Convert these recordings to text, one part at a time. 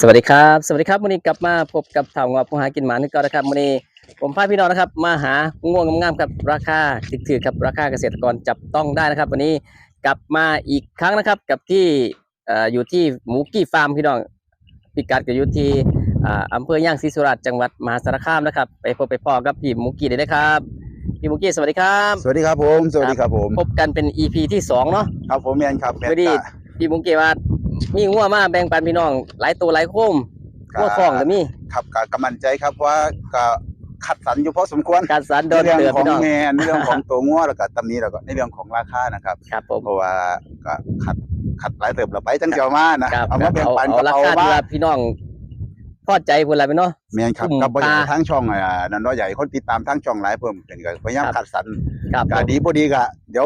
สวัสดีครับ สวัสดีครับวันนี้กลับมาพบกับถามงอผู้หากินหมาที่เก่านะครับวันนี้ผมพาพี่น้องนะครับ มาหาง่วงงามๆกับราคาถึกถือกับราคาเกษตรกรจับต้องได้นะครับ วันนี้กลับมาอีกครั้งนะครับ กับที่เอ่ออยู่ที่หมูกี้ฟาร์มพี่น้องพิกัดก็อยู่ที่อ่าอำเภอย่างศรีสุราษฎร์จังหวัดมหาสารคามนะครับ ไปพบไปพ่อกับพี่หมูกี้ได้เลยครับพี่หมูกี้สวัสดีครับ สวัสดีครับผม สวัสดีครับผม พบกันเป็น EP ที่สองเนาะ ครับผมแมนครับแมนพอดีกะพี่หมูกี้ว่า มีงัวมาแบ่งปันพี่น้อง หลายตัวหลายโคมงัวคล้องก็มีครับกะกำมันใจครับว่าก็ขัดสรรอยู่พอสมควรการสารโดในนเรื่องเดือดของพี่น้องแมนในเรื่องของตัวงัวแล้วก็ตำหนี้แล้วก็ในเรื่องของราคานะครับครับผมเพราะว่าก็ขัดขัดหลายเติบเราไปจังเจียวมานะครับเอามาแบ่งเอาปันเอากับราเอาคาที่มาว่าพี่น้องพอใจพูดอะไรไปเนาะแมนครับกลุ่มกับบริษัทปลาทั้งช่องอ่านันน้อยใหญ่คนติดตามทั้งช่องหลายเพิ่มเป็นก็พยายามครับขัดสรรครับผก็มดีบ่ดีก็เดี๋ยว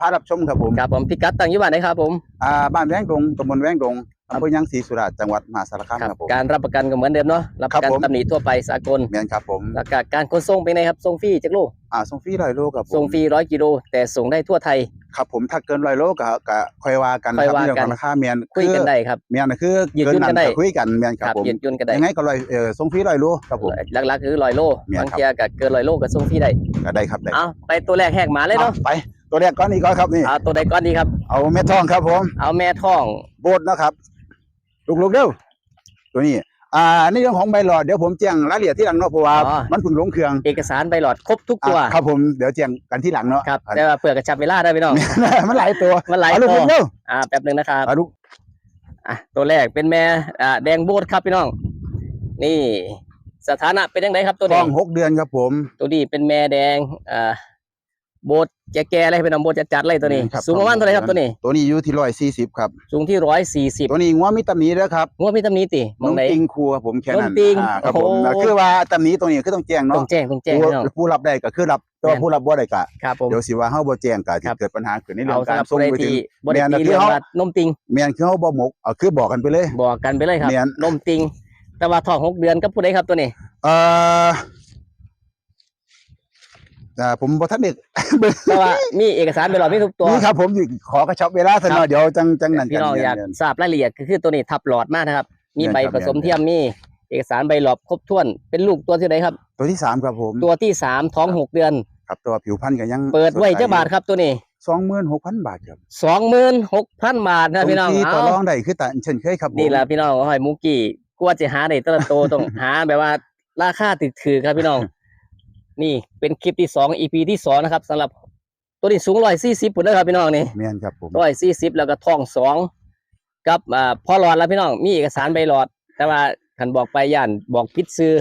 พารับชมครับผมครับผมพิกัดตั้งอยู่บ้านไหนครับผมอ่าบ้านแว้งดงตำบลแว้งดงอำเภอยางศรีสุราษฎร์จังหวัดมหาสารคามครับครับผมการรับประกันก็เหมือนเดิมเนาะรับประกันครับผมตำหนิทั่วไปสากลแมนครับผมแล้วก็การขนส่งเป็นไงครับส่งฟรีจากโลกอ่าส่งฟรีร้อยโลครับผมส่งฟรีร้อยกิโลแต่ส่งได้ทั่วไทยครับผมถ้าเกินร้อยโลก็ก็ค่อยว่ากันนะคค่รับอยว่าเรื่องกัขนองราคาเมียนคุยกันได้ครับเมียนนะคือยืดเกินยุ่นนั้กันนได้ก็คุยกันเมียนคครัรับบผมยืดยุ่นกันได้ยังไงก็ร้อยเออส่งฟรีร้อยโลครับผมหลักๆคือร้อยโลแม่นครับบางเทียก็เกินร้อยโลก็ส่งฟรีได้ก็ได้ครับได้เอาไปตัวแรกแหกหมาเลยเนาะเอาไป ตัวแรกก้อนนี้ก่อนครับนี่ เอาตัวใดก้อนดีครับ เอาเม็ดทองครับผม เอาแม่ท้อง โบดนะครับ ลูกๆเร็วตัวนี้ อ่าในเรื่องของใบหลอดเดี๋ยวผมแจ้งรายละเอียดที่หลังเนาะเพราะว่าอ๋อ มันเพิ่งลงเครื่องเอกสารใบหลอดครบทุกตัว อะครับผมเดี๋ยวแจ้งกันที่หลังเนาะครับ แต่ว่าเผื่อกระชับเวลาได้พี่น้อง มันหลายตัวมันหลายเอาลูกตัวๆเร็วอ่าแป๊บหนึ่งนะครับ เอาลูกอะตัวแรกเป็นแม่อ่าแดงโบดครับพี่น้อง นี่ สถานะเป็นยังไงครับตัวท้นี้องหกเดือนครับผม ตัวนี้เป็นแม่แดงอ่า โบดแก่ๆเลยพี่น้องโบดจัดๆเลยตัวนี้ ครับสูงประมาณเท่าไหรครับตัวนี้ ตัวนี้อยู่ที่ร้อยสี่สิบครับ สูงที่ร้อยสี่สิบตัวนี้งัวมีตำหนิแล้วครับงวดมีตำหนี้ติมน้อองงไหน ติงครัวผมแค่นั้นน้องติงอ่าครับผมโอ้นะคือว่าตำหนี้ตรงนี้คือต้องแจ้งต้อเนาะงแจ้งต้องแจ้งผู้พี่น้อง ผู้รับได้ก็คือรับแต่ว่าแม่น ผู้รับบ่ได้ก็ครับผม เดี๋ยวสิว่าเฮาบ่แจ้งก็สิครับ เกิดปัญหาขึ้นในเรื่เอาองกาสำหรรับส่งผู้ใดไปถึที่งบริแม่นตีนะที่เรื่องเขาว่านมติงแม่นคือเฮาบ่หมกเอาคือบอกกันไปเลย บอกกันไปเลยครับแม่น นมติง แต่ว่าท้องหกเดือนกับผู้ใดครับตัวนี้ เอ่อ อ่าผมบ่ทันได้แต่ว่ามีเอกสารใบหลอดมีทุกตัวนี่ครับ ผมอยู่ขอกระชับเวลาซะหน่อยเดี๋ยวจังจังนั่นพี่น้องกัอยากแม่นทราบรายละเอียดก็คือตัวนี้ทับหลอดมากนะครับ มีแม่นใบครับผสมแม่นเทียมมีเอกสารใบหลอดครบถ้วนเป็นลูกตัวที่ไหนครับ ตัวที่สามครับผม ตัวที่สามท้องหกเดือน ครับตัวผิวพรรณก็ยัง เปิดไว้เจ้าบาทครับตัวนี้26,000บาทครับสองหมื่นหกพันบาทนะพี่น้องตรงที่ต่อเอารองได้คือตาเช่นเคยครับผมนี่แหละพี่น้องหอยมูกี้กว่าจะหาได้แตละโตวต้องหาแบบว่าราคาตึกถือครับพี่น้อง นี่เป็นคลิปที่สองอีพีที่สองนะครับสำหรับตัวนี้สูงร้อยสี่สิบปุ่นนะครับพี่น้องนี่แม่นครับผมร้อยสี่สิบแล้วก็ท้องสองกับอ่าพ่อหลอดแล้วพี่น้องมีเอกสารใบหลอด แต่ว่าขันบอกไปย่านบอกพิษซื้อ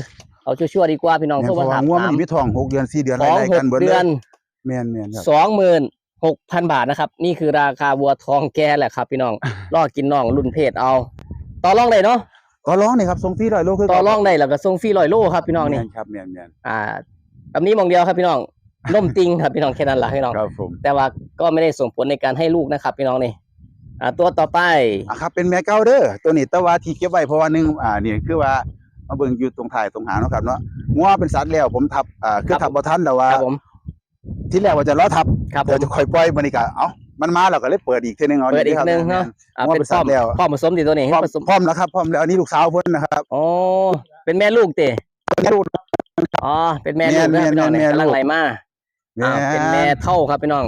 เอาชั่วๆดีกว่าพี่น้องแม่นโทรเพมาราะว่าถามงัวมัถานมมีท้องหกเดือนสี่เดือนท้องไล่หๆกักนเบิดเลเดือยน แม่นแม่นครับ สองหมื่นหกพันบาทนะครับ นี่คือราคาวัวทองแก่แหละครับ พี่น้องรอกินน้องรุ่นเพศเอา ต่อรองได้เนาะก็ร้องนี่ครับส่งฟรีร้อยโลคือต่อรองได้แล้วก็ส่งฟรีร้อยโลครับพี่น้องนี่ แม่ครับแม่นแม่น อ่า แบบนี้มองเดียวครับพี่น้องล่มติงครับพี่น้องแค่นั้นแหละพี่น้องครับผมแต่ว่าก็ไม่ได้ส่งผลในการให้ลูกนะครับ พี่น้องนี่อ่าตัวต่อไปอะครับเป็นแม่เก่าเด้อตัวนี้แต่ว่าที่เก็บไว้เพราะว่าหนึงอ่านี่คือว่ามาเบิ่งอยู่ตรงท้ายตรงหางเนาะครับเนาะงัวเป็นสัตว์แล้วผมทับอ่าคือทับบ่ทันแต่ว่าครับผม ที่แรกว่าจะล้อทับครับผเดี๋ยวมจะค่อยปล่อยมันนี่ก็เอ้ามันมาแล้วก็เลยเปิดอีกทีหนึงเอาเปิดอีกครับหนึ่งเนาะอ่าว่าเป็นเป็นพ่อสัตว์แล้วพ่อผสมติตัวนี้พร้อมผสมพร้อมแล้วครับพร้อมแล้วอันนี้ลูกสาวเพิ่นนะครับ อ๋อเป็นแม่ลูกเตะลูก อ๋อเป็นแม่ลูกแม่นะพี่น้องแม่นี่แม่กำลังลูกไหลมาอ่าเป็นแม่เท่าครับพี่น้อง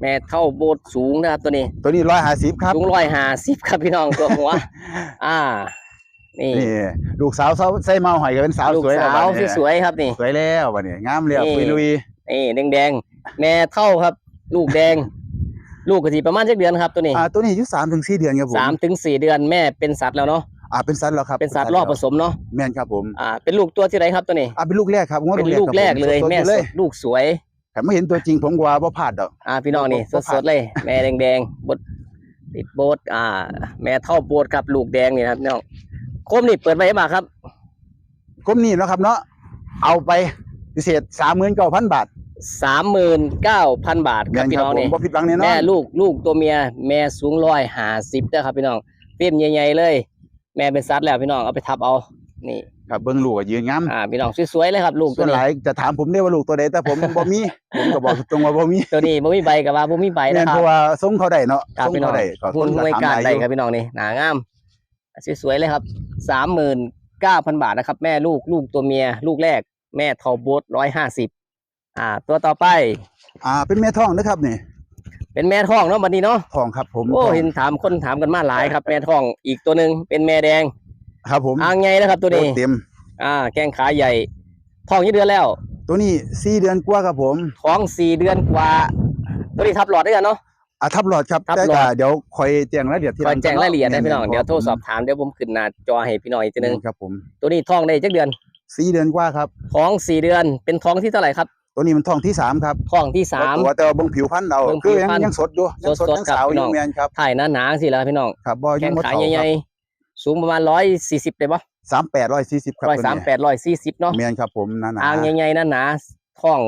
แม่เท่าโบสถ์สูงนะครับตัวนี้ ตัวนี้150ครับ สูงร้อยห้าสิบครับพี่น้องตัวหัว อ่า นี่นี่ลูกสาวใส่เมาหอยก็เป็นสาวลูกสวยสาแล้ววบัดนี้สวยๆครับนี่ สวยแล้วบัดนี้งามแล้วนี่ ปุยลุยนี่แดงๆแม่เท่าครับ ลูกแดง ลูกกะทิประมาณเจ็ดเดือนครับตัวนี้อ่าตัวนี้อายุ3ถึง4เดือนครับผมสามถึงสี่เดือนแม่เป็นสัตว์แล้วเนาะ อ่าเป็นสัตว์แล้วครับเป็นสัตว์รอบผสมเนาะแม่นครับผมอ่าเป็นลูกตัวที่ไหนครับตัวนี้อ่าเป็นลูกแรกครับงวดเป็นลูกแรกเลยครับผแม่สดๆเลยลูกสวยแต่ไม่เห็นตัวจริงผมกว่าบ่พลาดดอกอ่าพี่น้องนี่บ่บ่สผ่าดนๆเลย แม่แดงๆบดติดโบดอ่า แม่เท่าโบดครับลูกแดงนี่นะครับพี่น้องโคมนี่เปิดไว้มาครับก้มนี่เนาะครับเนาะเอาไปพิเศษ39,000บาทสามหมื่นเก้าพันบาทคแม่รับนพี่ครัน้บองผมนี่บ่ผิดหวังแน่นอนแม่ลูกลูกตัวเมีย แม่สูงร้อยห้าสิบนะครับพี่น้องเปี้ยมใหญ่ๆเลย แม่เป็นซัดแล้วพี่น้องเอาไปทับเอา นี่ ครับเบิ่งลูกก็ยืนงามอ่าพี่น้องสวยๆเลยครับลูกส่ตัววนหนี้ลายจะถามผมได้ว่าลูกตัวใดแต่ผม บ่มีผมก็บอกตรงๆว่าบ่มีตัวนี้บ่มีใบกับว่าบ่มีใบแม่นะนคเพรับราะว่าส่งเขาได้เนาะครับส่งพี่น้อเขางได้ก็คหุ่นนก็หน่วยถามการได้ได้อยู่ ครับพี่น้องนี่หนางามสวยๆเลยครับสามหมื่นเก้าพันบาทนะครับ แม่ลูกลูกตัวเมีย ลูกแรก แม่ทอโบสร้อยห้าสิบอ่า ตัวต่อไป อ่าเป็นแม่ท้องนะครับนี่ เป็นแม่ท้องเนาะบัดนี้เนาะท้องครับผมโอ้ท้งเห็นถามคนถามกันมาหลายครับ แม่ท้องอีกตัวหนึ่งเป็นแม่แดงครับผมอ่างไงนะครับ ตัวนี้โอ้เต็ม อ่าแข้งขาใหญ่ท้องยี่เดือนแล้ว ตัวนี้สี่เดือนกว่าครับผมท้องสี่เดือนกว่า ตัวนี้ทับหลอดด้วยกันเนาะอะทับหลอดครับทับแต่หลอดก็เดี๋ยวคอยแจ้งรายละเอียดทีคอยแจ้งรายละเอียดได้พี่น้องแม่เดี๋ยวโทรสอบถามเดี๋ยวผมขึ้นหน้าจอให้พี่น้องอีกทีหนึงครับผมตัวนี้ท้องได้จักเดือนสี่เดือนกว่าครับท้องสี่เดือนเป็นท้องที่เท่าไหร่ครับ ตัวนี้มันท้องที่สามครับท้องที่สาม ตัวแต่ว่าเบิ่งผิวพันธุ์เราเบิ่งผิคือวยังพรรณยังสดอยู่ยังสดสดๆยังสาวครับพี่อน้ยู่อง แม่นครับถ่ายหนาๆสิแล้วพี่น้องครับบ่อแข้ยุ่งงมดขาเฒ่าใหคญ่รับๆสูงประมาณร้อยสี่สิบได้ปะสามแปดร้อยสี่สิบครับร้อยตัวสามนี้แปดร้อยสี่สิบเนาะแม่นครับผมหนาอ่างใหญ่ๆหนาๆท้อง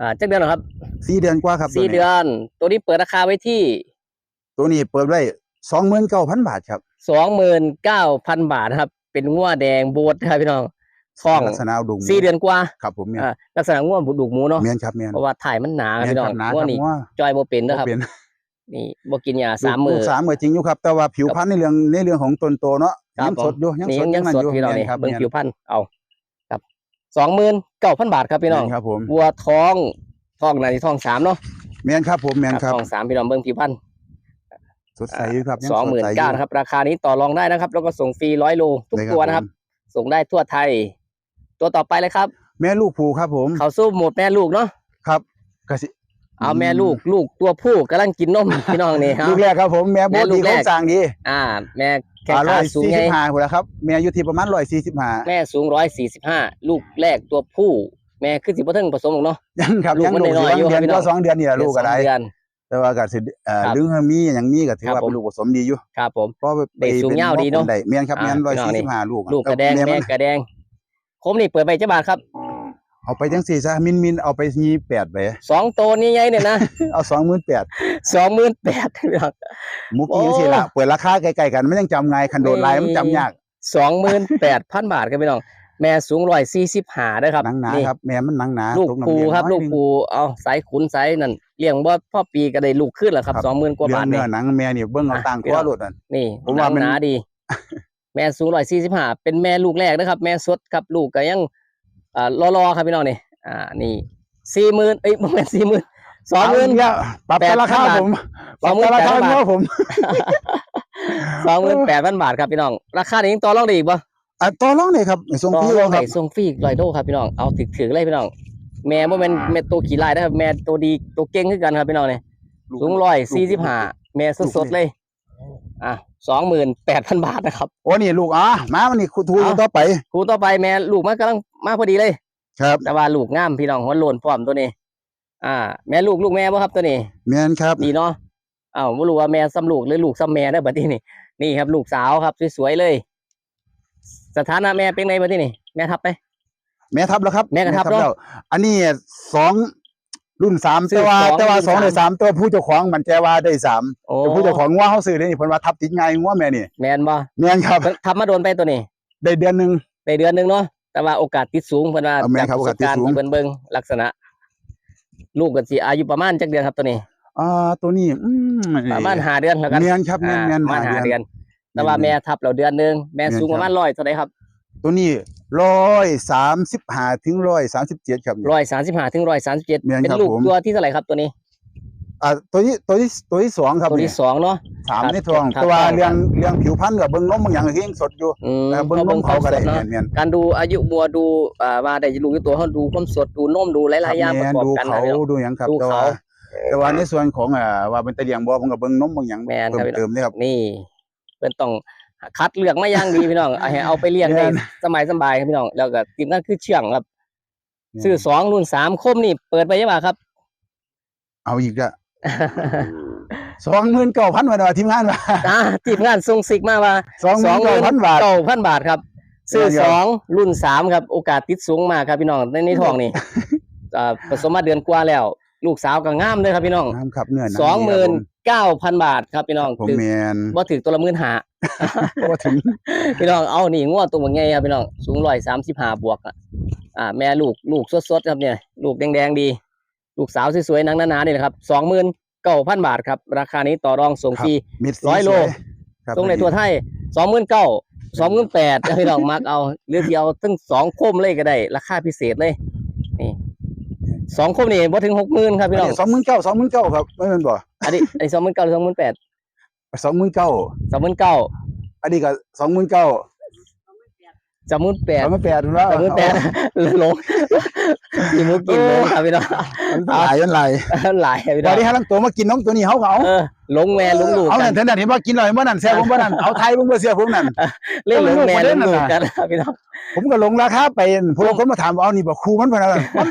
อ่าจักเดือนเหรอครับๆสี่เดือนกว่าครับสี่ตัวนี้เดือน ตัวนี้เปิดราคาไว้ที่ตัวนี้เปิดไว้สองหมื่นเก้าพันบาทครับสองหมื่นเก้าพันบาทนะครับ เป็นงัวแดงโบดนะครับพี่น้อง ท้องลักษณะดุงสี่เดือนกว่าครับผมแม่นอ่าลักษณะงัวบุดุกหมูเนาะแม่นครับแม่นเพราะว่าถ่ายมันหนาครับแม่นพี่น้คอรังบหนางัวครับนี่ว่าจอยโบเป็นนะครับเป็นนี่บ่กินยาสามมืลูอกสามมือจริงอยู่ครับ แต่ว่าผิวพรรณในเรื่องในเรื่องของต้นโตเนาะครับยังสดอยู่ยังนี่สดยังนั่นสดอยู่พี่น้องแม่นี่ครับเบิ่งแม่นผิวพันธุ์เอาครับสองหมื่นเก้าพันบาทครับพี่น้องแม่ครับผมวัวท้องท้องนาทีท้องสามเนาะแม่นครับผมแม่นครับท้องสามพี่น้องเบิ่งผิวพันธุ์สดใสอยู่ครับยังสองหมื่นสดใสเก้านะครับ ราคานี้ต่อรองได้นะครับ แล้วก็ส่งฟรีร้อยโลทุกได้ตัวนะครับผมส่งได้ทั่วไทย ตัวต่อไปเลยครับ แม่ลูกผูครับผม เขาสู้หมดแม่ลูกเนาะครับกสิเอาแม่ลูกลูกตัวผู้กำลังกินนมพี่น้องนี่ครับลูกแรกครับผมแม่โบแม่ลูดีกแรโครกงสร้างดีอ่า แม่แข้งร้ขาอยสูงสี่ไงสิบห้าคนละครับแม่อยู่ที่ประมาณร้อยสี่สิบห้าแม่สูงร้อยสี่สิบห้าลูกแรกตัวผู้ แม่ขึ้นสิบ่ถึงผสมหรอกเนาะยังครับลูกยังมันลูกน้อยๆอยู่เดือนครับพี่น้ก็องสองเดือนนี่แหละลูกก็ได้เดือนแต่ว่าก็สิเอ่อครับลึงมีอย่างมีก็ถือครับว่าผมเป็นลูกผสมดีอยู่ครับผมเพราะว่าได้สูงยาวดีเนอะได้แม่นครับอ่าแม่นร้อยพี่น้องสี่นี่สิบห้าลูกลูกกระแดงม่แม่มันกระแดง คมนี่เปิดไปเจ้าบาทครับ เอาไปจังสี่ซะมินมินเอาไปยี่แปดไปสองตัวนี้ไงเนี่ยนะ เอาสองหมื่นแปดสองหมื่นแปดมุกกี้จังสี่ละเปิดราคาใกล้ๆกันไม่ยังจำไงคันโดดลายมันจำยากสองหมื่นแปดพันบาทครับพี่น้องแม่สูงร้อยสี่สิบห้าด้วยครับหนังหนานี่ครับแม่มันหนังหนาลูกตน้ำปูเลี้ยงครับน้อยลูกหนึ่งปูเอาสายขุนสายนั่นเลี้ยงบ่พ่อปีก็ได้ลูกขึ้นแล้วครับครับสองหมื่นกว่าเรื่บาองทเนื้นี่อหนังแม่นี่เบิ้งเอาอะต่างพี่ตัวน้องโลดนั่นนี่ผมหนัว่างมันหนาดี แม่สูงร้อยสี่สิบห้าเป็นแม่ลูกแรกนะครับ แม่สดครับลูกก็ยังอ่ารอๆครับพี่น้องนี่อ่านี่สี่หมื่นเอ้ยประมาณสี่หมื่นสองหมื่นเาอีกแล้วปรับแปดแต่ราคาพันบาทผมปสอรังบหมื่แต่นราแปดคาพันบาทเนาะผมสองหมื่นแปดพันบาทครับพี่น้อง ราคานี้ยังต่อรองได้อีกบ่อะต่อรองเลยครับส่งต่อพี่รเราองครัได้บส่งฟรีร้อยโลครับพี่น้องเอาถึกถือเลยพี่น้อง แม่บ่แม่นแม่ตัวขี่ลายนะครับ แม่ตัวดีตัวเก่งคือกันครับพี่น้องนี่สูงร้อยสี่สิบห้าแม่สดๆเลย อะสองหมื่นแปดพันบาทนะครับ โอ้นี่ลูกอะมาวันนี้ครูทูเอาต่อไปครูต่อไปแม่ลูกมันกำลังมาพอดีเลย ครับ แต่ว่าลูกงามพี่น้องหัวโลนพร้อมตัวนี้ อ่า แม่ลูกลูกแม่บ่ครับตัวนี้แม่นครับดีเนาะอ้าวบ่รู้ว่าแม่ซ้ำลูกหรือลูกซ้ำแม่ได้อบัดนี้นี่นี่ครับ ลูกสาวครับสวยๆเลย สถานะแม่เป็นไงบัดนี้นี่แม่ทับไป แม่ทับแล้วครับ แม่ก็ทับเนอะแล้วอันนี้สอง รุ่นสามซื้อแต่ว่าสองแต่ว่ารุ่นสองสามในสามตัวผู้เจ้าของมันแจว่าได้สามโอ้ แต่ผู้เจ้าของงัว่าเขาซื้อได้นี่เพิ่นว่าทับติดง่ายงัว่าแม่นี่แม่นบ่แม่นครับ เพิ่นทับมาโดนไปตัวนี้ได้เดือนหนึง ได้เดือนหนึงเนาะแต่ว่าโอกาสติดสูงเพิ่นว่าเอาแม่นครับจโอกาสติดสูงประบกรณ์ที่เพิ่นเบิ่งลักษณะ ลูกก็สิอายุประมาณจักเดือนครับตัวนี้ อ่าตัวนี้อืมประมาณห้าเดือนแล้วกันแม่นครับแม่นแม่นอ่าประมาณหาห้าเดืเดืออนนแต่ว่าแม่ทับเราเดือนหนึงแม่แม่นสูงประมาณครับร้อยเท่าไหร่ครับ ตัวนี้ร้อยสามสิบห้าถึงร้อยสามสิบเจ็ดครับร้อยสามสิบห้าถึงร้อยสามสิบเจ็ดแม่นเป็นครับลูกผม ตัวที่เท่าไหร่ครับตัวนี้ อ่าตัวนี้ตัวที่ตัวที่สองครับตัวนี่ที่สองเนาะ สามครับในท้องครับแต่ว่าครับ เรื่องเรื่องผิวพรรณกับเบิ้งนมบางอย่างก็ยังสดอยู่อืมแต่เบิ้งนบิ่มเขาก็ได้ควมสดแม่เนาะนการดูอายุบัวดูอ่าว่าได้ลูกกี่ตัวเขาดูความสดดูนมดูหๆลายๆอย่างประแม่นกอบดูกันเขานะพี่น้อง ดูหยังครับดูแต่ว่าเขาแต่ว่าในส่วนของอ่าว่าเป็นตะเลียงบ่ผมก็เบิ้งนมบางอย่างแม่นเพิ่ครับมเติมนี่ครับ นี่เป็นต้อง คัดเลือกมาอย่างดีพี่น้องเอาให้เอาไปเลี้ยงได้แม่นสมัยสบายครับพี่น้องแล้วก็ทีมนั้นคือเชื่องครับแม่นซื้อสองรุ่นสามคมนี่เปิดไปยังไงครับ เอาอีกละสองหมื่นเก้าพันบาททีมงานว่าอ่าทีมงานส่งสิกมาว่าสองหมื่นเก้าพันบาทเก้าพันบาทครับ ซื้อเดี๋ยวสองรุ่นสามครับ โอกาสติดสูงมากครับพี่น้องในในท้องนี่อ่าผสมมาเดือนกว่าแล้ว ลูกสาวก็งามเลยครับพี่น้องน้ำครับเนื้อสองหมื่น เก้าพันบาทครับพี่น้องผมถึงแมนบ่ถึงตัวละหมื่นหาก็ถึงพี่น้องเอานี่งวดตัวมันไงครับพี่น้องสูงร้อยสามสิบห้าบวกอะอ่าแม่ลูกลูกสดๆครับเนี่ย ลูกแดงๆดี ลูกสาวสวยๆหนังหนาๆนี่แหละครับสองหมื่นเก้าพันบาทครับ ราคานี้ต่อรองส่งฟรีมิดสีร้อยโลสวครับส่งในตัวไทยสองหมื่นเก้าสองหมื่นแปดพี่น้องมักเอาหรือที่เอาทั้งสองคมเลยก็ได้ ราคาพิเศษเลยนี่ สองคมนี่บ่ถึงหกหมื่นครับพี่น้องสองหมื่นเก้าสองหมื่นเก้าครับไม่เป็นบ่อันนี้อันนี้สองหมื่นเก้าหรือสองหมื่นแปดสองหมื่นเก้าสองหมื่นเก้าอันนี้ก็สองหมื่นเก้าสองหมื่นแปดสองหมื่นแปดถูกแล้วสองหมื่นแปดหลงมีมุกกินเลยครับพี่น้องมันหลายมันหลายหลายครับพี่ตน้ออนงนี้ฮะลังตัวมากินน้องตัวนี้เขาเขาเออหลงแม่หลงลูกเอากันั่นนเท่านั้นเห็นว่ากินเลยเมื่อนั้นแซ่บผมเมื่อนั้นเอาไทยผมเมื่อเสียผมนั่นเล่นหลงแม่หลงลูกเล่นหลงกันครับพี่น้องผมก็ลงราคาไปพวกคนมาถามว่าเอานี่บอกครูมันเพิ่นเอามัน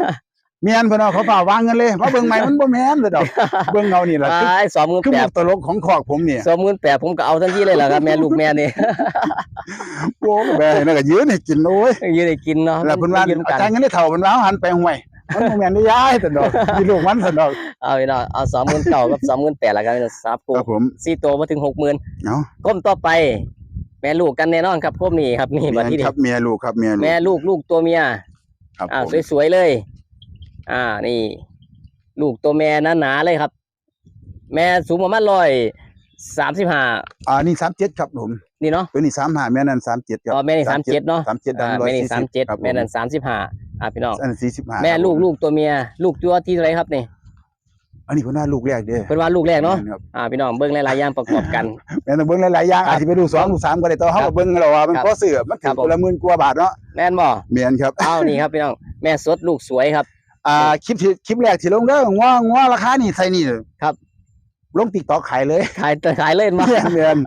เมียนเพิ่นเอาเขาเปล่าวางเงินเลยเพราะเบิ่งใหม่มันบ่แม่นเลยดอกเบิ่งเอานี่ล่ะคือไอ้สองหมื่นคือแปมุดกตลกของขอกผมเนี่ยสองหมื่นแปดผมก็เอาทันทีเลยแหละครับแม่ลูกแม่นี่ โอ้แม่นั่นก็ยืนให้กินโอ้ยยืนได้กินเนาะแล้วเพิ่นว่ายืนกันอาจารย์เงินได้เท่าเพิ่นว่าเอาหันไปห่วยมันบ่แม่นได้ย้ายซั่นดอกมีลูกมันซั่นดอกเอาพี่น้องเอาสองหมื่นเก้ากับสองหมื่นแปดละกันพี่น้องสามกูครับผม สี่ตัวมาถึงหกหมื่นเนาะก้มต่อไป แม่ลูกกันแน่นอนครับก้มนี่ครับนี่แม่บัดนที่คนี่รับเมียลูกครับเมียลูกแม่ลูกลูกตัวเมียครับอ่าผมสวยๆเลย อ่านี่ ลูกตัวแม่หนาๆเลยครับ แม่สูงประมาณร้อยสามสิบห้าอ่านี่37ครับผมนี่เนาะตัวนี้35แม่นั่น37ครับอ๋อแม่นี่สามเจ็ดเนาะ37ดัอ่างร้อยแม่นี่สี่สามสิบเจ็ดครับผแม่นั่นสามสิบห้าอ่าพี่น้องอันนั้น45แม่ครับลูกผมลูกตัวเมีย ลูกตัวที่เท่าไหรครับนี่อันนี้เพิ่นว่าลูกแรกเด้อเป็นว่าลูกแรกเนาะแม่ครับอ่าพี่น้องเบิ้งหลายๆอย่างประกอบกัน แม่นต้องเบิ่งหลายๆอย่างครับอาจสิไปดูสองดูสามก็ได้แต่ว่าเฮาก็เบิ่งแล้วว่ามันครับพอซื้อมันครัถึบงผม คนละหมื่นกว่าบาทเนาะแม่นบ่แม่นครับ เอานี่ครับพี่น้องแม่สดลูกสวยครับ อ่าคลิปที่คลิปแรกที่ลงเด้องัวงัวราคานี่ใส่นี่ครับ ลง TikTok ขายเลย ขายขายเล่นมาแม่นแม่น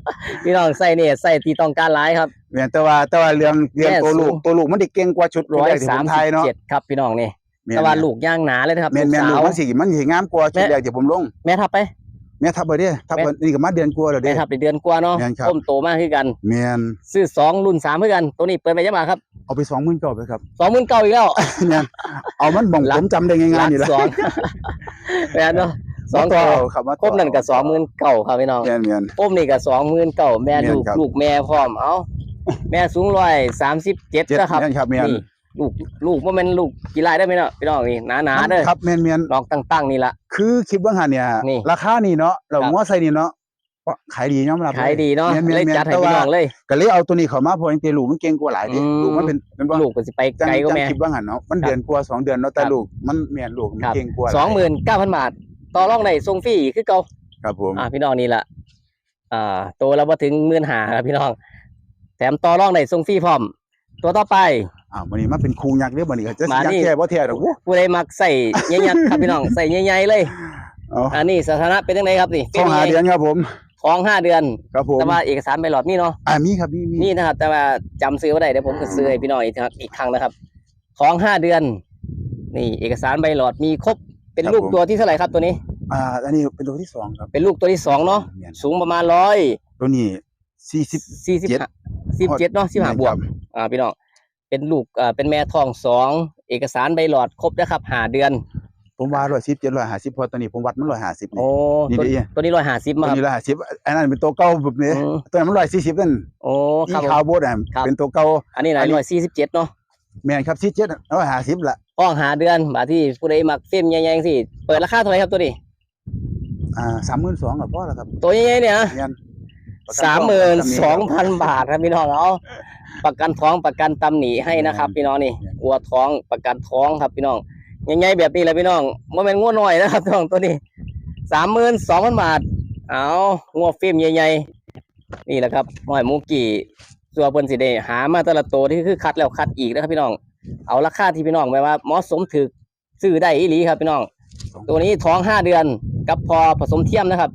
พี่น้องใส่เนี่ยใส่ตีต้องการหลายครับแม่นแต่ว่าแต่ว่าเรื่องเรื่องแม่ตัวลูกสูงตัวลูกมันได้เก่งกว่าชุดร้อยแรกที่ผสามมสิไทยบเนาะเจ็ดครับพี่น้องนี่แม่นแต่ว่าลูกย่างหนาเลยนะครับแม่นแม่นลูลูกกสาวมันสิมันสิงามกว่าชุดแม่แรกที่ผมลงแม่ทับไป แม่ทับบ่เด้ทับแม่บ่นี่ก็มาเดือนกว่าแล้วแม่เด้ทับในเดือนกว่าเนาะแม่นครับต้มโตมากขึ้นกันแม่นซื้อสองรุ่นสามเพื่อกัน ตัวนี้เปิดไปยังไงครับ เอาไป20,000เก่าไปครับสองหมื่นเก้าอีกแล้วแม่นเอามันบ่งหลักผมจำได้ง่ายๆนี่แหละสองแม่นเนาะสองตัตัววครับมาครบนั่นก็สองหมื่นเก้าครับพี่น้องแม่นแม่นครบนี่ก็สองหมื่นเก้าแม่แม่นลูกครับลูกแม่พร้อมเอ้าแม่สูงร้อยสามสิบเจ็ดเจ็ดนะครับแม่นครับแม่นนี่ ลูกลูกว่ามันลูกกี่ลายได้ไหมเนาะพี่น้องนี่หนาหนาๆเด้อครับแม่นแม่นดอกตั้งๆนี่ละ คือคลิปเบื้องหันเนี่ย นี่ราคานี่เนาะเราครับงัวใส่นี่เนาะก็ขายดียอมรับขายดีเนาะแม่นแม่นเลยแม่นจัดให้แต่พี่ว่าน้องเลยก็เลยเอาตัวนี้เข้ามาเพราะจริงๆลูกมันเก่งกว่าหลายเดิอืมลูกมันเป็นเป็นว่าลูกก็สิไปจังไกลก็จังแม่คลิปเบื้องหันเนาะมันครับเดือนกว่าสองเดือนเนาะแต่ครับลูกมันแม่นลูกมันครับเก่งกว่าสองหมื่นเก้าพันบาทต่อรองในทรงฟรีคือเก่าครับผมอ่าพี่น้องนี่แหละอ่าตัวเราพอถึงหมื่นหาครับพี่น้อง แถมต่อรองในทรงฟรีพร้อม ตัวต่อไป อ้าววันนี้มาเป็นครูยักษ์เด้อบัดนี้ก็จะมายักนี่ ษ์แท้บ่แท้ดอกโอ้ ผู้ใดมักใส่ใหญ่ๆครับพี่น้อง ใส่ใหญ่ๆเลยเอา อันนี้สถานะเป็นยังไงครับนี่ท้องหาเดือนครับผม ท้องห้าเดือน ครับผมแต่ว่าเอกสารใบหลอดนี่เนาะ อ่ามีครับมีมีนี่นะครับ แต่ว่าจำซื้อไว้ได้เดี๋ยวผมจะซื้อให้พี่น้องอีกครับอีกครั้งนะครับท้องห้าเดือน นี่ เอกสารใบหลอดมีครบ เป็นลูกตัวที่เท่าไหร่ครับตัวนี้ อ่า อันนี้เป็นตัวที่สองครับเป็นลูกตัวที่สองเนาะ แม่นสูงประมาณร้อยตัวนี้สี่สิบสี่สิบเจ็ดสิบเจ็ดเนาะสิบห้าบวก อ่าพี่น้อง เป็นลูกอ่าเป็นแม่ท้องสอง เอกสารใบหลอดครบนะครับห้าเดือน ผมว่า110 750พอตัวนี้ผมวัดมัน150นี่โอ้นี่ตัวดีตัวนี้ร้อยห้าสิบตัวมาครับนี้150อันนั้นเป็นตัวเก่าแบบนี้อืม ตัวนั้นมัน140นั่นโอ้ที่ครับผม ขาวโบดอะครับ เป็นตัวเก่า อันนี้นะอันนี้ ร้อยสี่สิบเจ็ดเนาะแม่นครับ47ร้อยห้าสิบละท้องหาเดือนบาทที่ผู้ใดมักเฟรมใหญ่ๆสิเปิดราคาเท่าไหร่ครับตัวนี้ อ่าสามหมื่นสองกับพ่อแล้วครับตัวใหญ่ๆเนี่ยนะเงินประกัสามหมื่นสองประกัพันบาทครับพี่น้องเอา ประกันท้องประกันตำหนิให้นะครับ พี่น้องนี่วัวท้องประกันท้องครับพี่น้องใหญ่ๆแบบนี้แหละพี่น้องว่าเป็นงัวน้อยนะครับพี่น้องตัวนี้สามหมื่นสองพันบาทเอางัวเฟรมใหญ่ๆนี่แหละครับหอยมูกี่ตัวเพิ่นสิได้หามาแต่ละตัวที่คือคัดแล้วคัดอีกนะครับพี่น้อง เอาราคาที่พี่น้องแปลว่าเหมาะสมถึกซื้อได้อีหลีครับพี่น้อง ตัวนี้ท้องห้าเดือนกับพอผสมเทียมนะครับ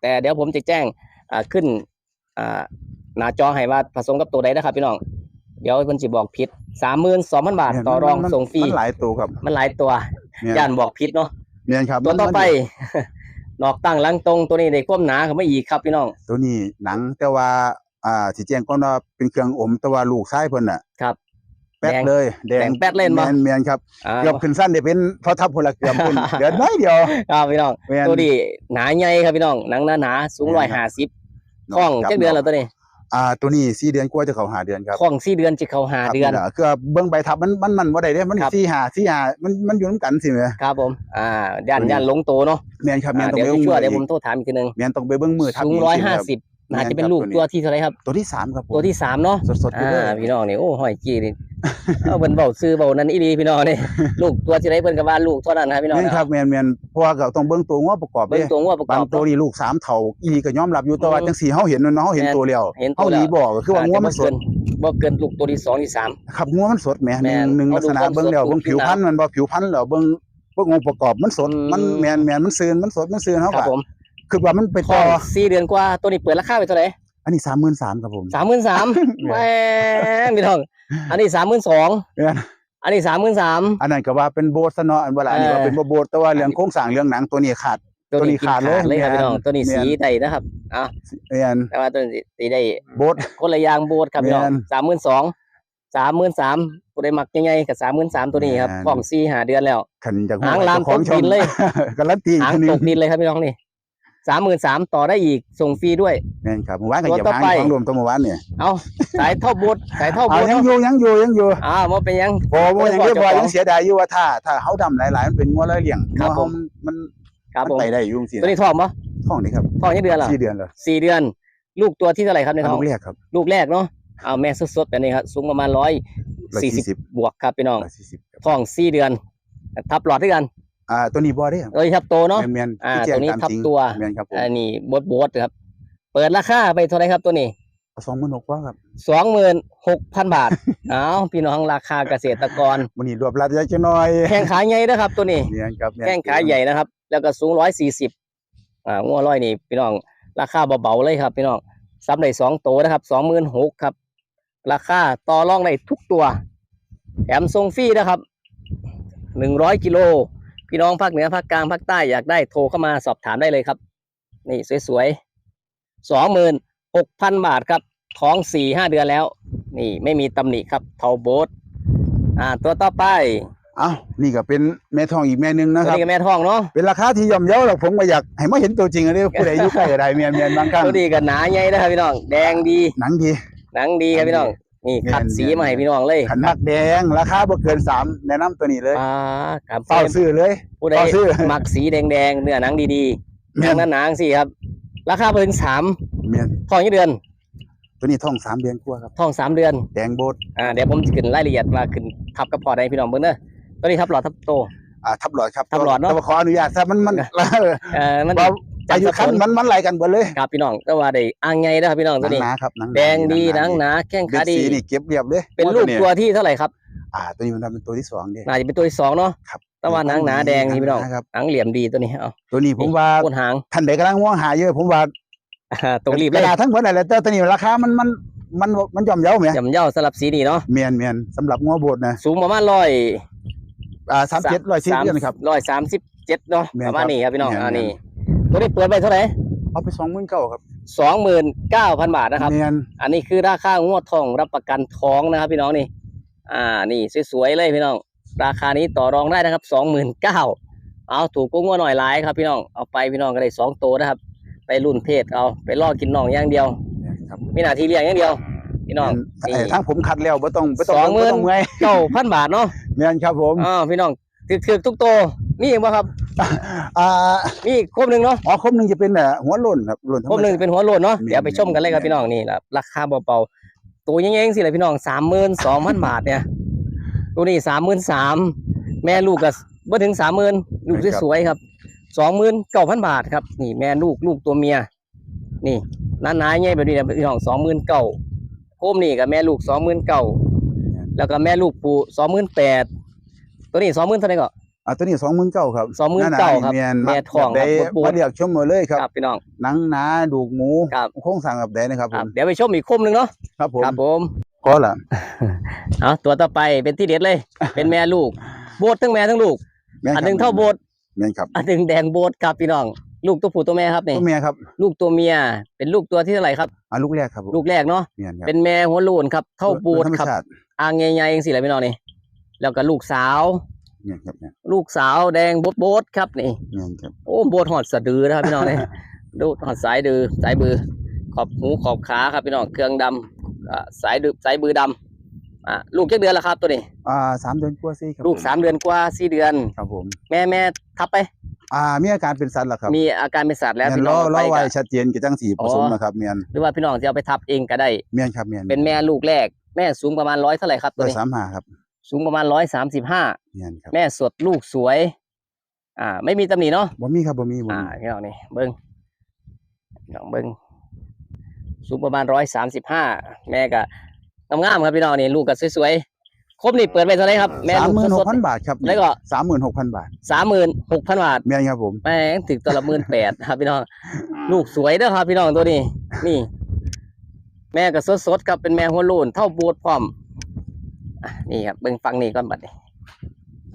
แต่เดี๋ยวผมจะแจ้งอ่าขึ้นอ่า หน้าจอให้ว่าผสมกับตัวใดนะครับพี่น้อง เดี๋ยวเพิ่นสิบอกผิดสามหมื่นสองพันบาทเงินต่อรองมันส่งฟรีมันหลายตัวครับ มันหลายตัวเนี่ยย่านบอกผิดเนาะเมียนครับตัวต่อไปมันนอกตั้งหลังตรงตัวนี้ได้ความหนาเขาไม่อีกครับพี่น้อง ตัวนี้หนังแต่ว่า อ่าสิแจ้งก่อนว่าเป็นเครื่องอมแต่ว่าลูกชายเพิ่นน่ะครับแป๊ดแดงเลยแดแดงงแป๊ดเล่นบ่แม่นแม่นครับอ่าเกือบขึ้นสั้นได้เป็นพอทับพลเกือบขึ้นเดือนน้อยเดียวครับพี่น้องแม่นตัวนี้หนาใหญ่ครับพี่น้องหนังหนาหนาๆสูงร้อยห้าสิบท้องครับจักเดือนแล้วตัวนี้ อ่าตัวนี้สี่เดือนกว่าจะเข้าหาเดือนครับท้องสี่เดือนจะเข้าห้าครับเดือนล่ะคือเบิ่งใบทับมันมันมันบ่ได้เด้มันครับสี่หาสี่หามันมันอยู่นํกันสิแม่ครับผมอ่าย่านย่านหลงโตเนาะแม่นครับแม่นอ่าต้องเดี๋ยวไปเบิ่งชั่วมือๆเดี๋ยวอีผมกโทรถามอีกทีหนึงแม่นต้องไปเบิ่งมือทับสูงอีกร้อยสิห้าครับสิบ น่าจะเป็นลูกตัวที่เท่าไหรครับ ตัวที่สามครับผมตัวที่สามเนาะสดๆอยู่อ่าเด้อพี่น้องนี่โอ้หอยจีนี่เอาเพิ่นเบาซื้อเบานั้นอีดีพี่น้องนี่ลูกตัวที่ไรเพิ่นก็ว่าลูกเท่านั้นนะครับพี่น้องแม่นครับแม่นแม่นเพราะว่าก็ต้องเบิ่งตัวงัวประกอบเบิ่งเด้ตัวงัวประกบาองบตัวนี่ลูกสามเท่าอีหลีก็ยอมรับอยู่แต่ว่าอืมจังสี่เฮาเห็นเนาะเฮาเห็นแม่นตัวแล้วเห็นตัเฮาวแล้วหลีบอกก็คือว่างัวมันสดบ่เกินลูกตัวที่สองที่สามครับงัวมันสดแหมหแม่นึ่งนหนึ่งเอาลักษณะดูความเบิ่งแล้วสดเบิ่งผิวพรรณมันบ่ผิวพรรณแล้วเบิ่งเบิ่งองค์ประกอบมันสดอืมมันแม่นแม่นมันซื่นมันสดมันซื่นเฮาครับก็ผม คือว่ามันไปท้ต่อองสี่เดือนกว่าตัวนี้เปิดราคาไปเท่าไหร่อันนี้33,000ครับผมสามหมื่นสามแหมพี่น้อง อันนี้สามหมื่นสองแม่นอันนี้สามหมื่นสามอันนั้นก็ว่าเป็นโบสถ์ซะเนาะอันว่าล่ะอันนี้ว่าเออเป็นบ่โบสถ์แต่ว่าเรื่องโครงสร้างเรื่องหนังตัวนี้ขาดตัวนี้ตัวนี้ขาดเลยเลยครับแม่นพี่น้องตัวนี้แม่นสีใดนะครับอะแม่นแต่ว่าตัวนี้สีได้โบสถ์คนละอย่างโบสถ์ครับพี่น้องแม่นสามหมื่นสองสามหมื่นสามผู้ใดมักยังไงกับสามหมื่นสามตัวนี้ครับแม่นของซีหาเดือนแล้วขันจากหางลามจ้ของตกดินเลยการันตีอีกหางทีหนึตงกดินเลยครับพี่น้องนี่ สามหมื่นสามต่อได้อีกส่งฟรีด้วยแม่นครับเมื่อวานก็ตัวเหยียบต่อหางไปของรวมตัวเมื่อวานเนี่ยเอาสายเท่าโบสถ์สายเท่าโบเอาสถ์ยังเนาะอยู่ยังอยู่ยังอยู่อ่ามันเป็นยัง พอบ่ยังบ่เรียบเจ้าร้อยของยังเสียดายอยู่ว่าถ้าถ้าเฮาดำหลายๆมันเป็นงัวร้อยเลี้ยงครับงัวผเฮาม มันครับมันผมไปได้อยู่จังซี่ตัวนี้ท้องปะท้องนี่ครับท้องยี่เดือนเหรอสี่เดือนแล้วสี่เดือน ลูกตัวที่เท่าไหร่ครับในอันท้องลูกแรกครับลูกแรกเนาะเอาแม่สดๆแบบนี้ครับสูงประมาณร้อยสี่สิบ140 บวกครับพี่น้อง140ครับท้องสี่เดือน ทับหลอดด้วยกัน อ่าตัวนี้บ่ได้ครับโดยทับโตเนาะแม่นๆอ่าที่แจ้งตัวนี้ตามทับจริงตัวแม่นครับผมอันนี้บดบดครับ เปิดราคาไปเท่าไหรครับตัวนี้26,000ว่าครับสองหมื่นหกพันบาทเอาพี่น้องราคาเกษตรกรวันนี้รวบรัดจักหน่อยแข้งขาใหญ่นะครับ ตัวนี้แม่นครับม่นแข้งขาใหญ่นะครับ แล้วก็สูงร้อยสี่สิบอ่างัวร้อยนี่ พี่น้อง ราคาเบาๆเลยครับ พี่น้องซับได้สองตัวนะครับสองหมื่นหกครับ ราคาต่อรองได้ทุกตัว แถมส่งฟรีนะครับหนึ่งร้อยกิโล พี่น้องภาคเหนือภาคกลางภาคใต้อยากได้โทรเข้ามาสอบถามได้เลยครับ นี่สวยๆสองหมื่นหกพันบาทครับท้องสี่ห้าเดือนแล้ว นี่ไม่มีตำหนิครับเทาโบสอ่า ตัวต่อไปเอ้านี่ก็เป็นแม่ทองอีกแม่หนึงนะตัวครับนี้ก็แม่ท้องเนาะเป็นราคาที่ย่อมเยาหรอกผมก็อยากให้มาเห็นตัวจริงอะเด้อผู้ใดอยู่ใกล้ก็ได้เมียนเมียนบางครั้งตัวนี้ก็หนาใหญ่นะครับพี่น้องแดงดีหนังดีหนังดีครับพี่น้อง นี่แม่นขัดสีแม่นมาให้พี่น้องเลยขันนักแดงราคาบ่เกินสามแนะนำตัวนี้เลยอ่าครับเฝ้าซื้อเลยผู้ใดเฝ้าซื้อ มักสีแดงๆเนื้อหนังดีๆหแม่นันงหนาๆสิครับ ราคาเพิ่งสามเมียนท้องยี่เดือนตัวนี้ท่องสามเดือนกว่าครับท้องสามเดือนแดงโบดอ่าเดี๋ยวผมจะขึ้นรายละเอียดมาขึ้นทับกระพอได้พี่น้องเบิ่งเด้อตัวนี้ทับหลอดทับโต อ่าทับหลอดครับทับหลอดเนอะ แต่ว่าขออนุญาตถ้ามันมัน เอ่อมัน ว่าจัด อายุคันสับสนมันมันไหลกันเบิดเลยครับพี่น้องแต่ว่าได้อ่างไงนะครับพี่น้องหตัวนังนี้ หนาครับหนังแดงดีหนังหนาแข้งเบ็ขาดดี สีนี่เก็บเรียบเลยเป็นลูกยตัวที่เท่าไหร่ครับอ่า ตัวนี้มันทำเป็นตัวที่สองเด้ น่าจะเป็นตัวที่สองเนาะครับ แต่ว่าหนังหนาแดงนี่พี่น้องครับ หนังเหลี่ยมดีตัวนี้เอาตัวนี้ผมว่าโคนหาง ท่านใดกำลังมองหาเยอะผมว่าอ่าตรงรีบกเลระยดาษทั้งหมดอะไรแต่ตัวนี้ราคามันมันมันมันย่อมเยาไหมจำเย้าสลับสีนี่เนาะเมียนเมียนสำหรับงัวโบดนะสูงประมาณร้อย อ่าสามเจ็ดร้อยสี่เดือนครับ ร้อยสามสิบเจ็ดเนาะแม่นประมาณนี้ครับพี่น้องแม่นอ่านี่ ตัวนี้เปิดไปเท่าไหร่เอาไปสองหมื่นเก้าครับสองหมื่นเก้าพันบาทนะครับเมียนอันนี้คือราคางวดทองรับประกันท้องนะครับ พี่น้องนี่ อ่า นี่สวยๆเลยพี่น้อง ราคานี้ต่อรองได้นะครับสองหมื่นเก้าเอาถูกก็งวดหน่อยหลายครับ พี่น้อง เอาไปพี่น้องก็ได้สองตัวนะครับ ไปรุ่นเพศเอาไปล่อกินน่องอย่างเดียว ครับมีหน้าที่เลี้ยงอย่างเดียว พี่น้องเอ่นี่อทั้งผมคัดแล้วไม่ต้องไม่ต้องสองหมื่นบ่ต้องเมื่อยเก้าพันบาทเนาะเมียนครับผม อ่าพี่น้อง ถือๆทุกตัวมีอีกบ่ครับ อ่ามีอีกครบหนึ่งเนาะอ๋อครบหนึ่งจะเป็นเอ่อหัวโล้นครับโล้นธรรครบหนึ่งชาติเป็นหัวโลนเนาะมีเดี๋ยวไปชมกันเลยครับมีพี่น้องนี่แหละราคาเบาๆตัวยังไงสิเลยพี่น้องสามหมื่นสองพันบาทเนี่ยตัวนี้สามหมื่นสามแม่ลูกก็บ่ถึงสามหมื่นลูกสวยๆครับสองหมื่นเก้าพันบาทครับนี่แม่ลูกลูกตัวเมีย นี่น้าหนาๆใหญ่แบบนี้นะพี่น้องสองหมื่นเก้าโคมนี่กับแม่ลูกสองหมื่นเก้าแล้วก็แม่ลูกปูสองหมื่นแปด ตัวนี้สองหมื่นเท่าไหร่ก็อ่าตัวนี้สองหมื่นเก้าครับ29,000ครับเมียนแม่ทองได้ครับบดๆมาเรียกชมมาเลยครับครับพี่น้องหนังหนาดูกหมูครับโค้งสั่งแบบใดนะครับคผรับมเดี๋ยวไปชมอีกคมหนึ่งเนาะครับผมครับผมก็ล่ะเอาตัวต่อไปเป็นที่เด็ดเลย เป็นแม่ลูก โบดทั้งแม่ทั้งลูกแม่นอันครับหนึ่งเท่าโบดแม่นครับอันหนึ่งแดงโบดครับพี่น้อง ลูกตัวผู้ตัวแม่ครับนี่ตัวเมียครับ ลูกตัวเมีย เป็นลูกตัวที่เท่าไหร่ครับอ่าลูกแรกครับผมลูกแรกเนาะเมียนครับเป็นแม่หัวโลนครับเท่าโบดธรรมครับชาติอ่างใหญ่ๆเองสิแหละพี่น้องนี่ แล้วก็ลูกสาวเมียนครับเมียนลูกสาวแดงโบดโบดครับนี่เมียนครับโอ้โบดหอดสะดือนะครับพี่น้องนี่ดูหอดสายดือสายบือ ขอบหูขอบขาครับพี่น้องเครื่องดำอ่าสายดือสายบือดำอ่าลูกจักเดือนแล้วครับตัวนี้ อ่าสามเดือนกว่าสิครับลูกผมสามเดือนกว่าสี่เดือน ครับผม แม่แม่ทับไป อ่ามีอาการเป็นสัตว์แล้วครับมีอาการเป็นสัตว์แล้วแม่นพี่รน้อองรอไปไว้ก็ ชัดเจนกี่จังสีผสมอ๋อ นะครับเมียนหรือว่าพี่น้องจะเอาไปทับเองก็ได้ เมียนครับเมียนเป็นแม่ลูกแรก แม่สูงประมาณร้อยเท่าไหร่ครับตัวร้อยนี้สามห้าครับ สูงประมาณร้อยสามสิบห้าเมียนครับแม่สดลูกสวย อ่า ไม่มีตำหนิเนาะบ่มีครับบ่มีบ่อ่ามีพี่น้องนี่เบิ้งพี่น้องเบิ้งสูงประมาณร้อยสามสิบห้าแม่ก็งามๆครับพี่น้องนี่ลูกก็สวยๆครบนี่เปิดไปเท่าไหร่ครับแม่สามลูกหมื่นหสกดพันบาทครับแล้วก็สามหมื่นหกพันบาทสามหมื่นหกพันบาท เมียนครับผม แม่งถึงตัวละหมื่นแปดครับพี่น้อง ลูกสวยเด้อครับพี่น้องตัวนี้ นี่ แม่ก็สดๆครับเป็นแม่หัวโลนเท่าโบดพร้อมอะ นี่ครับเบิ่งฟังนี่ก่อนบัดนี้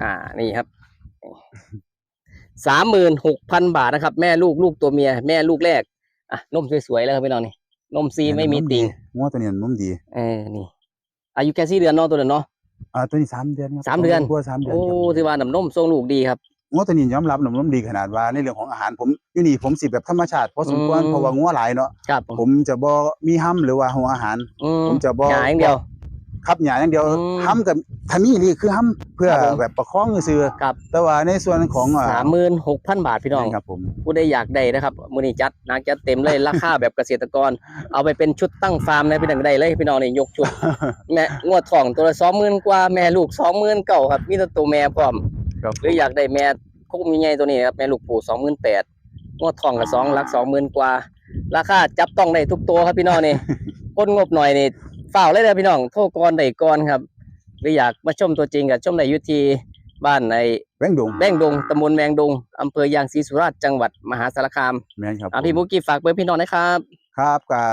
อ่า นี่ครับสามหมื่นหกพันบาทนะครับ แม่ลูกลูกตัวเมีย แม่ลูกแรกอะนมสวยๆแล้วครับพี่น้องนี่นมซีไม่มีติ่งงัวตัวนี้นมดีเออนี่ อายุแค่สี่เดือนเนาะตัวเดือนเนาะอ่าตัวนี้สามเดือนครับสามเดือนกว่าสามเดือนโอ้ครับที่ว่าน้ำนมทรงลูกดีครับงัวตัวนี้ยอมรับน้ำนมดีขนาดว่าในเรื่องของอาหารผมอยู่นี่ผมสิแบบธรรมชาติพอสมควรอืมเพราะว่างัวหลายเนาะครับผมจะบ่มีห้ำหรือว่าหัวอาหารอืมผมจะบ่หงายอย่างเดียว ครับหยาอย่างเดียวอืมห้ำกับทามีนี่คือห้ำเพื่อครับผม แบบประคองซื่อครับแต่ว่าในส่วนของอ่สามหมื่นหกพันบาทพี่น้องครับผม ผู้ใดอยากได้นะครับมือนี้จัดหนักจัดเต็มเลย ราคาแบบเกษตรกร เอาไปเป็นชุดตั้งฟาร์มนะพี่น้องได้เลยพี่น้องนี่ยกชุด แม่งวดทองตัวละสองหมื่นกว่าแม่ลูกสองหมื่นเก้าครับมีแต่ตัวแม่พร้อมครับหรืออยากได้แม่คุกมีใหญ่ตัวนี้ครับแม่ลูกปู่สองหมื่นแปดงวดทองกับสองหลักสองหมื่นกว่า ราคาจับต้องได้ทุกตัวครับพี่น้องนี่คนงบหน่อยนี่ ฝ้าวเลยนะพี่น้องโทรก่อนได้ก่อนครับหรืออยากมาชมตัวจริงกับชมได้อยุทีบ้านในแป้งดงแบงดงตำบลแมงดงอำเภอยางศรีสุราษฎร์จังหวัดมหาสารคามแม่นครับอะพี่บุกกี้ฝากเบอร์พี่น้องนะครับครับก็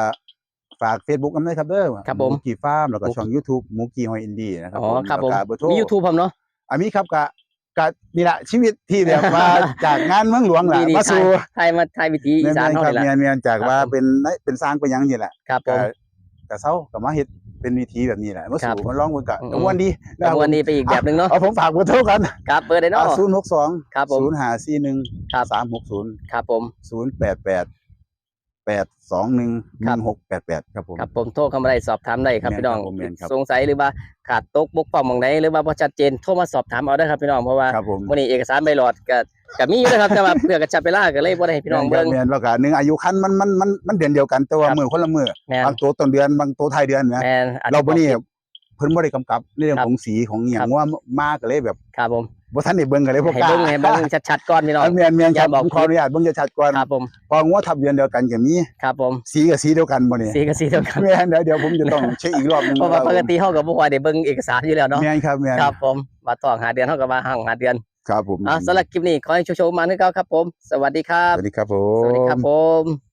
ฝาก Facebook กันด้วยครับเด้อครับผมหกี้ฟาร์มแล้วก็ช่อง YouTube หมูกี้ฮอยอินดี้นะครับอ๋อครับผมแล้วก็เบอร์โทรมียูทูบผมเนาะอันนี้ครับก็ก็นี่แหละชีวิตที่แบบว่าจากงานเมืองหลวงแหละดีมาๆไทยสู่ไทยมาไทยวิถีอีแม่นสานๆเท่าครับนี้แหละเมียนๆจากครับว่าผมเป็นเป็นสร้างเป็นหยังนี่แหละครับผก็ม ก็เซาก็มาเฮ็ดเป็นวิธีแบบนี้แหละมาครับสู่มาลองเบิ่งก็อืมก็ม่วนดีแต่วันนี้ไปอีกแบบหนึ่งเนาะเอาผมฝากเบอร์โทรกันครับเบอร์ได้เนาะศูนย์หกสองครับผมศูนย์ห้าสี่หนึ่งครับสามหกศูนย์ครับผมศูนย์แปดแปด แปดสองหนึ่งหครับนึ่งหกแปดแปดครับผม ครับผมโทรเข้ามาได้สอบถามได้ครับแม่นพี่น้องครับผมแม่นครับ สงสัยหรือว่าขาดตกบกพร่องบางไหนหรือว่าบ่ชัดเจนโทรมาสอบถามเอาได้ครับพี่น้องเพราะว่าครับผมวันนี้เอกสารใบหลอดก็ก็มีอยู่นะครับแต่ว่าเพื่อกระชับเวลาก็เลยบ่ได้ให้พี่น้องเบิ่ง แม่นแล้วก็หนึ่งอายุคันมันมันมันมันเดือนเดียวกันแต่ว่าครับ มือคนละมือแม่นบางตัวต้นเดือนบางตัวท้ายเดือนนะแม่นอจจะเราบ่นี่เพิ่นบ่ได้กำกับในเรื่องครับของสีของอหย่าครังบ ว่ามาก็เลยแบบ ครับผม บ่ทันได้เบิ่งก็เลยบ่ให้กล้าเบิ่งให้เบิ่งชัดๆก่อนพี่น้องอันแม่นแม่นครับอย่าบอกผมขออนุญาตเบิ่งชัดๆก่อนครับผมพองัวทับเดือนเดียวกันก็มีครับผมสีกับสีเดียวกันบ่นี่สีกับสีเดียวกัน แม่นเดี๋ยวเดี๋ยวผมจะต้องเช็คอีกรอบหนึงเพราะว่าปกติเฮาก็บ่ค่อยได้เบิ่งเอกสารอยู่แล้วเนาะแม่นครับแม่นครับผมว่าต้องหาเดือนเฮาก็ว่าห่างหาเดือนครับผมอะสำหรับคลิปนี้ขอให้โชคๆมาคือเก่าครับผม สวัสดีครับ สวัสดีครับผสวัสดีมครับผม